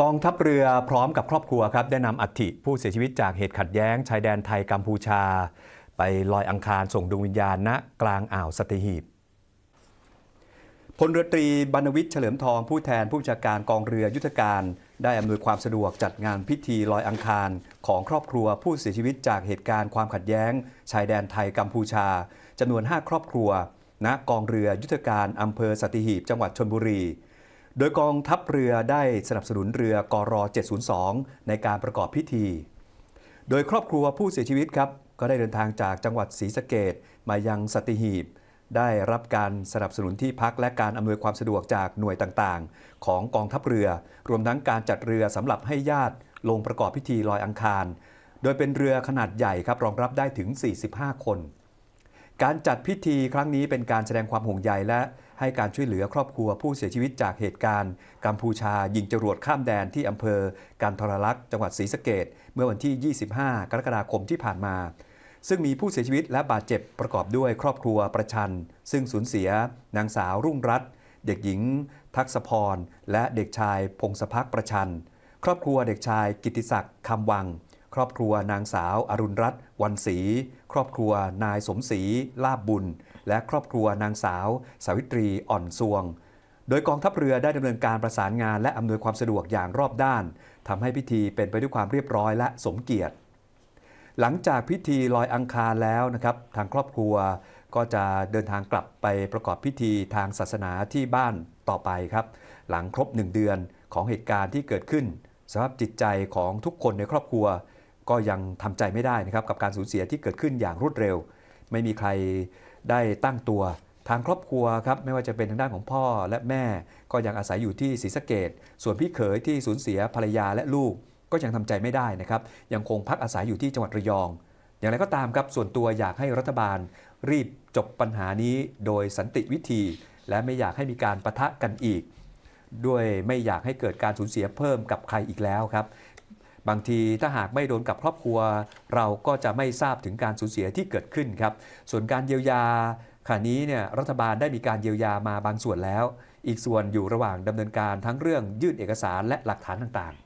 กองทัพเรือพร้อมกับครอบครัวครับได้นำอัฐิผู้เสียชีวิตจากเหตุขัดแย้ง ชายแดนไทยกัมพูชา ไปลอยอังคารส่งดวงวิญญาณณกลางอ่าวสตีหีบพลเรือตรีบรรณวิทย์เฉลิมทองผู้แทนผู้บัญชาการกองเรือยุทธการ ได้อำนวยความสะดวกจัดงานพิธีลอยอังคารของครอบครัวผู้เสียชีวิตจากเหตุการณ์ความขัดแย้ง ชายแดนไทยกัมพูชาจำนวน 5 ครอบครัวณกองเรือยุทธการอำเภอสตีหีบ จังหวัดชนบุรี โดยกองทัพเรือได้สนับสนุนเรือกร702 ในการประกอบพิธี โดยครอบครัวผู้เสียชีวิตครับ ก็ได้เดินทางจากจังหวัดศรีสะเกดมายังสตีหีบ ได้รับการสนับสนุนที่พักและการอำนวยความสะดวกจากหน่วยต่างๆ ของกองทัพเรือ รวมทั้งการจัดเรือสำหรับให้ญาติลงประกอบพิธีลอยอังคาร โดยเป็นเรือขนาดใหญ่ครับรองรับได้ถึง 45 คน การจัดพิธีครั้งนี้เป็นการแสดงความห่วงใยและ ให้การช่วยเหลือครอบครัวผู้เสียชีวิตจากเหตุการณ์ กัมพูชายิงจรวดข้ามแดนที่อำเภอการทรลักษณ์จังหวัดศรีสะเกดเมื่อวันที่ 25 กรกฎาคมที่ผ่านมา ซึ่งมีผู้เสียชีวิตและบาดเจ็บประกอบด้วยครอบครัวประชัน ซึ่งสูญเสีย นางสาวรุ่งรัตน์เด็กหญิง ทักษพร และเด็กชายพงศพักประชัน ครอบครัวเด็กชายกิติศักดิ์คำวัง ครอบครัวนางสาวอรุณรัตน์วันศรีครอบครัวนายสมศรีลาบบุญ และครอบครัวนางสาว สาวิตรีอ่อนซวง โดยกองทัพเรือได้ดำเนินการประสานงานและอำนวยความสะดวกอย่างรอบด้านทำให้พิธีเป็นไปด้วยความเรียบร้อยและสมเกียรติ หลังจากพิธีลอยอังคารแล้วนะครับทางครอบครัวก็จะเดินทางกลับไปประกอบพิธีทางศาสนาที่บ้านต่อไปครับ หลังครบ1เดือนของเหตุการณ์ที่เกิดขึ้นสภาพจิตใจของทุกคนในครอบครัว ก็ยังทำใจไม่ได้นะครับกับการสูญเสียที่เกิดขึ้นอย่างรวดเร็ว ไม่มีใคร ได้ตั้งตัวทางครอบครัวครับไม่ว่าจะเป็นทางด้านของพ่อและแม่ ก็ยังอาศัยอยู่ที่ศรีสะเกดส่วนพี่เขยที่สูญเสียภรรยาและลูกก็ยังทำใจไม่ได้นะครับ ยังคงพักอาศัยอยู่ที่จังหวัดระยอง อย่างไรก็ตามครับส่วนตัวอยากให้รัฐบาล รีบจบปัญหานี้โดยสันติวิธี และไม่อยากให้มีการประทะกันอีก ด้วยไม่อยากให้เกิดการสูญเสียเพิ่มกับใครอีกแล้วครับ บางทีถ้าหากไม่โดนกับครอบครัว เราก็จะไม่ทราบถึงการสูญเสียที่เกิดขึ้นครับ ส่วนการเยียวยาขณะนี้เนี่ยรัฐบาลได้มีการเยียวยามาบางส่วนแล้ว อีกส่วนอยู่ระหว่างดำเนินการทั้งเรื่องยื่นเอกสารและหลักฐานต่างๆ